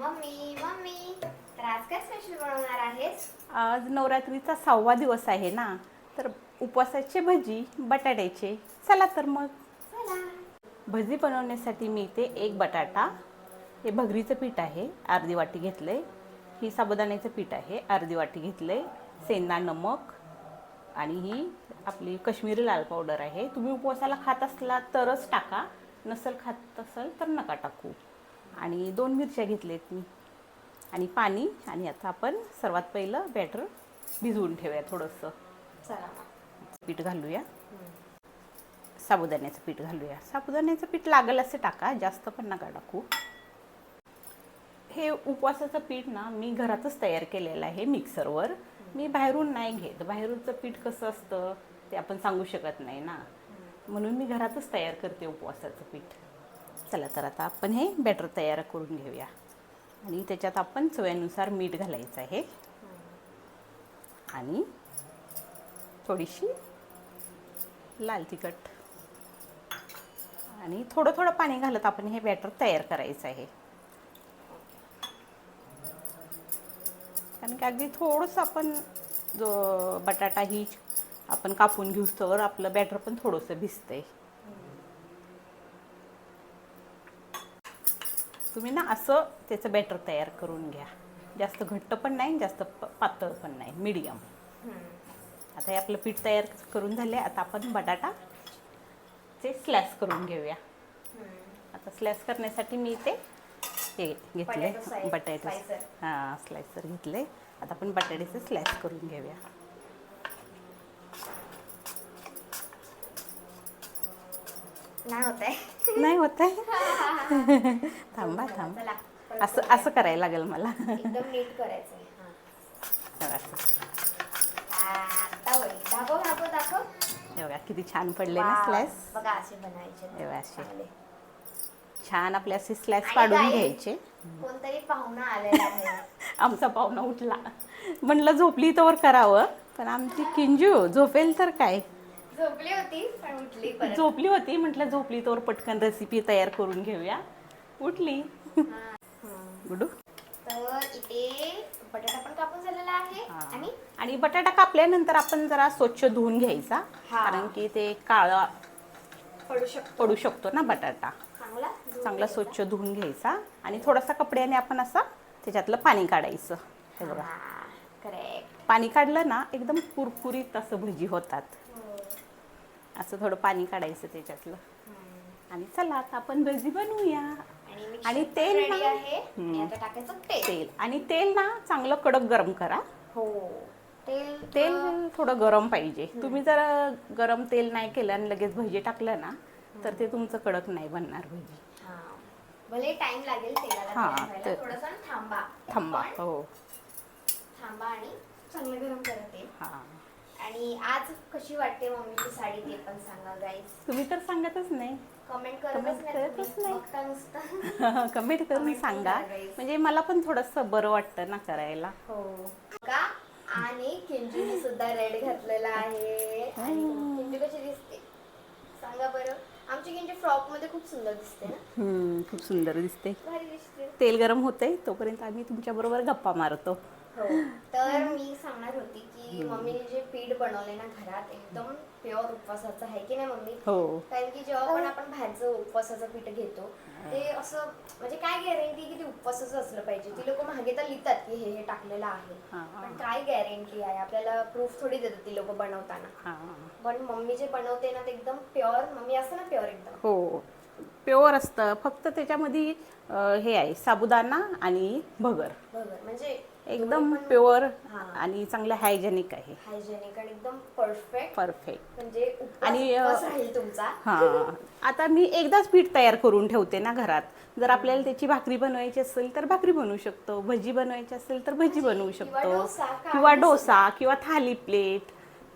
Mummy mummy. तर आज काय स्पेशल बनवणार आहेस? आज नवरात्रीचा सहावा दिवस आहे ना तर उपवासाचे भजी बटाट्याचे. चला तर मग. चला. भजी बनवण्यासाठी मी इथे एक बटाटा हे भगरीचं पीठ आहे अर्धी वाटी घेतलं आहे ही साबुदाण्याचं पीठ आहे अर्धी वाटी घेतलं आहे सेंदा नमक आणि ही आपली कश्मीरी लाल पावडर आहे. तुम्ही उपवासाला खात असला तरच टाका नसल खात असाल तर नका टाकू. आणि दोन मिरच्या घेतल्यात मी. आणि पाणी आणि आता आपण सर्वात पहिलं बॅटर भिजवून ठेवूया थोडंसं. पीठ घालूया. साबुदाण्याचं पीठ घालूया. साबुदाण्याचं पीठ लागेल असं टाका जास्त पण नका टाकू. हे उपवासाचं पीठ ना मी घरातच तयार केलेलं आहे मिक्सरवर. मी बाहेरून नाही घेत. बाहेरूनचं पीठ कसं असतं ते आपण सांगू शकत नाही ना. म्हणून मी घरातच तयार करते उपवासाचं पीठ. चला तर आता आपण हे बॅटर तयार करून घेऊया. आणि त्याच्यात आपण चव्यानुसार मीठ घालायचं आहे. आणि थोडीशी लाल तिखट. आणि थोडं थोडं पाणी घालत आपण हे बॅटर तयार करायचं आहे. कारण की अगदी थोडंसं आपण जो बटाटा ही आपण कापून घेऊ तर आपलं बॅटर पण थोडंसं भिजतं आहे तुम्ही ना असं त्याचं बॅटर तयार करून घ्या जास्त घट्ट पण नाही जास्त पातळ पण नाही मीडियम. आता हे आपलं पीठ तयार करून झाले आता आपण बटाटा चे स्लॅश करून घेऊया. आता स्लॅश करण्यासाठी मी ते हे घेतले बटाटे. हां स्लायसर घेतले आता आपण बटाट्याचे स्लॅश करून घेऊया नाही होत आहे नाही होत आहे थांबा थांबा चला असं असं करायला लागेल मला एकदम नीट करायचंय हा. असं. हा, आता होईल दाखव दाखव दाखव हे बघा किती छान पडले ना वाव. स्लॅश बघा असे बनायचे हे बघा असे. चांगले. छान आपले असे आणि पाडून काय? घ्यायचे कोणतरी पाहुणा आलेला आहे आमचा पाहुणा उठला म्हणलं झोपली तर करावं पण आमची किंजू झोपेल तर काय झोपली होती पण उठली परत झोपली होती म्हटलं झोपली तर पटकन रेसिपी तयार करून घेऊया उठली हा. गुडू तर इथे बटाटा पण कापून झालेला आहे. आणि आणि बटाटा कापल्यानंतर आपण जरा स्वच्छ धुवून घ्यायचा हा. कारण की ते काळा पडू शकतो पडू शकतो ना बटाटा चांगला धुवून चांगला घ्यायचा. स्वच्छ धुवून घ्यायचा आणि थोडासा कपड्याने आपण असा त्याच्यातलं पाणी काढायचं हे बघा हा, करेक्ट पाणी काढलं ना एकदम कुरकुरीत असं भजी होतात. असं थोडं पाणी काढायचं त्याच्यातलं. आणि चला आता आपण भजी बनवूया. आणि तेल ready ना- आहे. आणि हम्म. आता टाकायचं तेल. आणि तेल ना चांगलं कडक गरम करा. हो. तेल तेल थोडं गरम पाहिजे. तुम्ही जर गरम तेल नाही केलं आणि लगेच भजी टाकलं ना तर ते तुमचं कडक नाही बनणार भजी. हा. भले टाइम लागेल तेलाला हा, गरम व्हायला. ते- थोडंसं थांबा. थांबा हो. थांबा आणि चांगलं गरम करा तेल. हा. आणि आज कशी वाटते मम्मीची साडी ते पण सांगा गाईज तुम्ही तर सांगतच नाही. कमेंट करतच Comment नाही करतच तुम्ही. नाही. बघता नुसतं. कमेंट करून Comment सांगा. करा guys. म्हणजे मला पण थोडंसं बरं वाटतं ना करायला. हो. का? आणि किंजूने सुद्धा रेड घातलेला आहे. आणि किंजू कशी दिसते? सांगा बरं. आमची किंजू फ्रॉकमध्ये खूप सुंदर दिसते ना? हम्म, खूप सुंदर दिसते. भारी दिसते. तेल गरम होते तोपर्यंत आम्ही तुमच्या बरोबर गप्पा मारतो. तर मी सांगणार होती की मम्मीने जे पीठ बनवले ना घरात एकदम प्युअर उपवासाचं आहे की नाही मम्मी? हो. कारण की जेव्हा पण आपण बाहेरचं उपवासाचं पीठ घेतो ते असं म्हणजे काय गॅरंटी की ते उपवासाचं असलं पाहिजे? ती लोक मागे तर लिहितात की हे हे टाकलेलं आहे. हा, पण काय गॅरंटी आहे? आपल्याला प्रूफ थोडी देतात ती लोक बनवताना. हा. पण मम्मी जे बनवते ना ते एकदम प्युअर मम्मी असतं ना प्युअर एकदम. हो. प्युअर असतं. फक्त त्याच्यामध्ये हे आहे साबुदाणा आणि भगर. बरोबर म्हणजे एकदम प्युअर. आणि चांगलं हायजेनिक आहे. हायजेनिक आणि एकदम परफेक्ट. परफेक्ट. म्हणजे आणि, राहील तुमचा. हां. आता मी एकदाच पीठ तयार करून ठेवते ना घरात. जर आपल्याला त्याची भाकरी बनवायची असेल तर भाकरी बनवू शकतो. भजी बनवायची असेल तर भजी बनवू शकतो. किंवा. डोसा किंवा थाली प्लेट.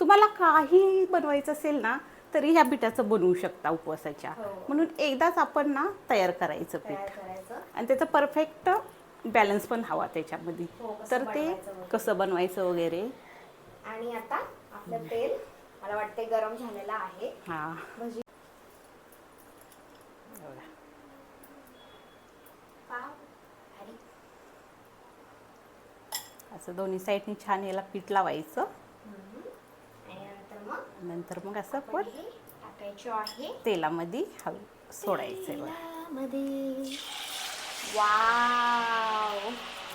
तुम्हाला काही बनवायचं असेल ना तरी ह्या पिठाचं बनवू शकता उपवासाच्या. हो. म्हणून एकदाच आपण ना तयार करायचं पीठ. आणि त्याचं परफेक्ट बॅलन्स पण हवा त्याच्यामध्ये. हो, कसं तर ते बनवायचं वगैरे. कसं बनवायचं वगैरे. आणि आता आपलं तेल मला वाटते गरम झालेलं आहे. हां. भजी पाव भारी असं दोन्ही साईडनी छान याला पीठ लावायचं. आणि नंतर मग नंतर मग असं आपण पण हे टाकायचे आहे. तेलामध्ये हळू सोडायचं. तेलामध्ये. वाव.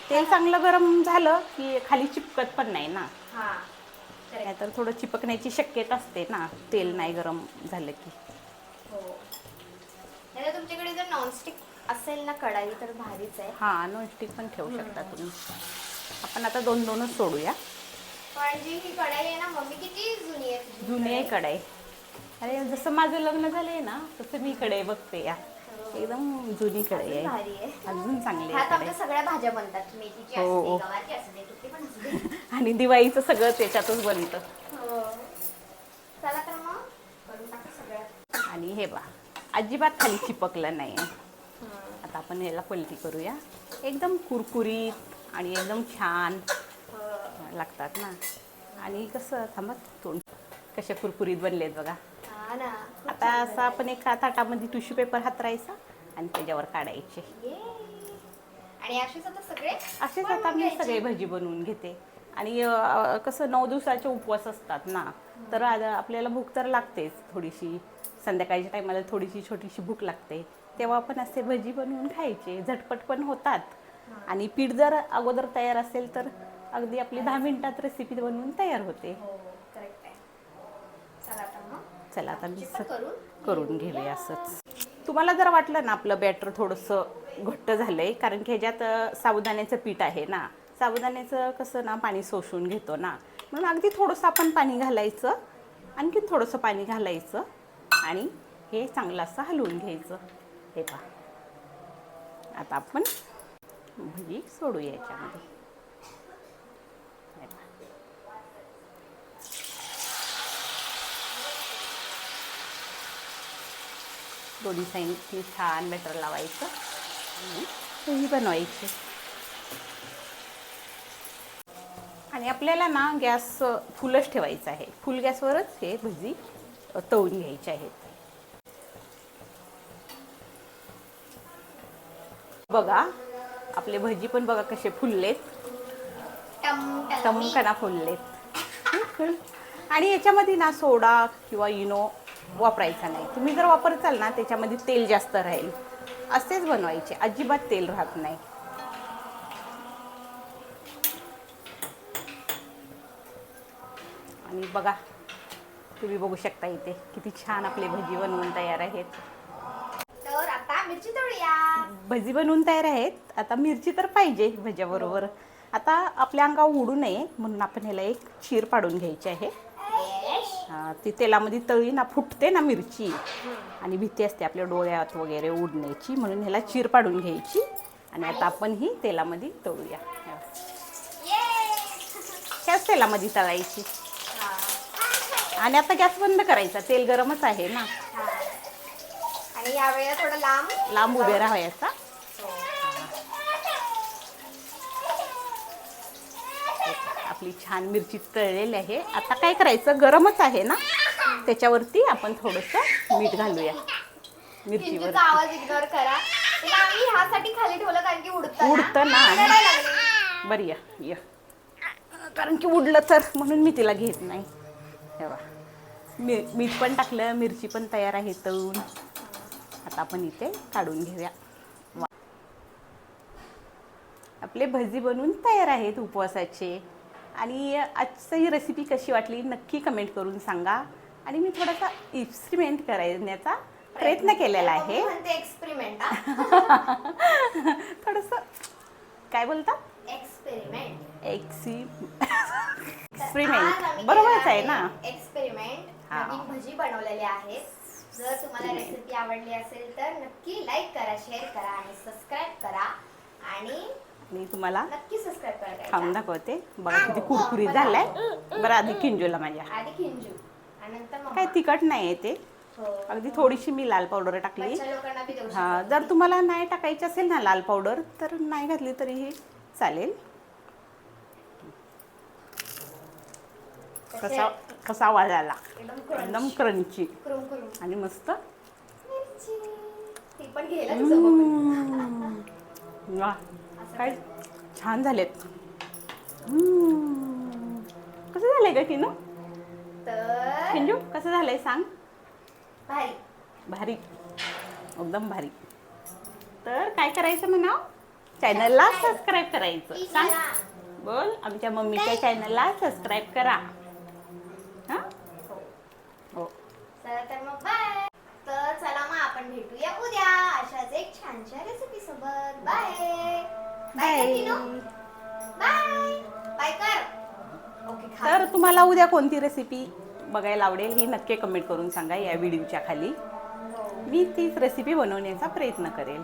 तेल चांगलं गरम झालं की खाली चिपकत पण नाही ना. हा. नाहीतर थोडं चिपकण्याची शक्यता असते ना. तेल नाही गरम झालं की. हो. नाहीतर तुमच्याकडे जर नॉनस्टिक असेल ना कढाई तर भारीच आहे. हां नॉनस्टिक पण ठेवू शकता तुम्ही. आपण आता दोन दोनच सोडूया. पण जी ही कढाई आहे ना मम्मी किती जुनी आहे जुनी आहे कढाई. अरे जसं माझं लग्न झालंय ना तसं मी कढई बघते या. एकदम जुनी कढई अजून आहे. भारी आहे. अजून चांगली ह्यात आहे आमच्या कढई सगळ्या भाज्या बनतात. मेथीची हो, असते हो. गवारची असते कुठली पण असते आणि दिवाळीचं सगळं त्याच्यातच बनतं. हो. चला तर मग करून टाकू सगळ्यात आणि हे बा अजिबात खाली चिपकलं नाही आता आपण याला पलटी करूया. एकदम कुरकुरीत आणि एकदम छान लागतात ना. आणि कसं थांबा तोंड कशा कुरकुरीत बनलेत बघा. हा ना. आता असं आपण एका ताटामध्ये टिश्यू पेपर हातरायचा आणि त्याच्यावर काढायचे. आणि अशीच आता सगळे? असेच आता मी. सगळे भजी बनवून घेते. आणि अं, कसं नऊ दिवसाचे उपवास असतात ना तर आपल्याला भूक तर लागतेच थोडीशी. संध्याकाळच्या टायमाला थोडीशी छोटीशी भूक लागते. तेव्हा आपण असे भजी बनवून खायचे. झटपट पण होतात. आणि पीठ जर अगोदर तयार असेल तर अगदी आपली दहा मिनिटात रेसिपी बनवून तयार होते. हो करेक्ट आहे चला आता मग चला आता मी करून घेऊया. असंच. तुम्हाला जर वाटलं ना आपलं बॅटर थोडंसं घट्ट झालंय कारण की ह्याच्यात साबुदाण्याचं पीठ आहे ना. साबुदाण्याचं कसं ना पाणी शोषून घेतो ना. म्हणून अगदी थोडंसं आपण पाणी घालायचं आणखी थोडंसं पाणी घालायचं आणि हे चांगलं असं हलवून घ्यायचं. हे पहा. आता आपण भजी सोडूया याच्यामध्ये हे पहा. दोन्ही साईडनी छान बॅटर लावायचं. आणि पोळी बनवायची. आणि आपल्याला ना गॅस फुलच ठेवायचा आहे. फुल गॅसवरच हे भजी तळून घ्यायचे आहेत. बघा आपले भजी पण बघा कसे फुललेत. टम टम. टमकना फुललेत. आणि याच्यामध्ये ना सोडा किंवा इनो वापरायचा नाही. तुम्ही जर वापरचाल ना त्याच्यामध्ये तेल जास्त राहील. असेच बनवायचे. अजिबात तेल राहत नाही. आणि बघा तुम्ही बघू शकता इथे किती छान आपले भजी बनवून तयार आहेत. तर आता मिरची तळूया भजी बनवून तयार आहेत. आता मिरची तर पाहिजे भज्याबरोबर. आता आपल्या अंगावर उडू नये म्हणून आपण ह्याला एक चीर पाडून घ्यायची आहे. हा, ती तेलामध्ये तळी ना फुटते ना मिरची आणि भीती असते आपल्या डोळ्यात वगैरे उडण्याची म्हणून ह्याला चीर पाडून घ्यायची आणि आता आपण ही तेलामध्ये तळूया. त्याच तेलामध्ये तळायची. आणि आता गॅस बंद करायचा तेल गरमच आहे ना. आणि यावेळेला थोडं लांब लांब उभे राहायचा हो. आपली छान मिरची तळलेली आहे. आता काय करायचं? गरमच आहे ना? त्याच्यावरती आपण थोडंसं मीठ घालूया. मिरचीवर. किंजूचा आवाज इग्नोर करा. तिला आम्ही ह्यासाठी खाली ठेवलं कारण की उडतं उडतं ना. बरं या या. कारण की उडलं तर म्हणून मी तिला घेत नाही. हे बघा. मी मीठ पण टाकलं मिरची पण तयार आहे तळून. आता आपण इथे काढून घेऊया. वा. आपले भजी बनवून तयार आहेत उपवासाचे. आणि आजची ही रेसिपी कशी वाटली नक्की कमेंट करून सांगा. आणि मी थोडासा एक्सपेरिमेंट करण्याचा प्रयत्न केलेला आहे. एक्सपेरिमेंट थोडंसं काय बोलतात एक्सपेरिमेंट एक्सी एक्सपेरिमेंट बरोबरच आहे ना? एक्सपेरिमेंट भजी बनवलेली आहे. जर तुम्हाला रेसिपी आवडली असेल तर नक्की लाईक करा शेअर करा आणि सबस्क्राईब करा. आणि आणि तुम्हाला नक्की सबस्क्राईब खाऊन दाखवते. बघा किती कुरकुरीत झालाय. बरं आधी किंजूला माझ्या. आधी खिंजू. आणि नंतर मम्मा. काय तिखट नाही आहे ते. हो. अगदी थोडीशी मी लाल पावडर टाकली. बच्चा लोकांना बी देऊ हा शकतो. जर तुम्हाला नाही टाकायची असेल ना लाल पावडर तर नाही घातली तरीही चालेल. कसे? कसा कसा आवाज आला? एकदम क्रंची आणि मस्त? मिरची. ती पण घ्यायला तुझं बघून. वा. काय? छान झालेत. कसं झालंय ग किनू? तर किंजू कसं झालंय सांग? भाई भारी. एकदम भारी. तर काय करायचं म्हणा चॅनलला सबस्क्राईब करायचं. सांग. बोल आमच्या मम्मीच्या चॅनलला सबस्क्राईब करा हां हो चला तर मग बाय तर चला मग आपण भेटूया उद्या अशाच एक छानशा रेसिपी सोबत बाय बाय बाय बाय कर ओके खा तर तुम्हाला उद्या कोणती रेसिपी बघायला आवडेल ही नक्की कमेंट करून सांगा या व्हिडिओच्या खाली. मी तीच रेसिपी बनवण्याचा प्रयत्न करेल.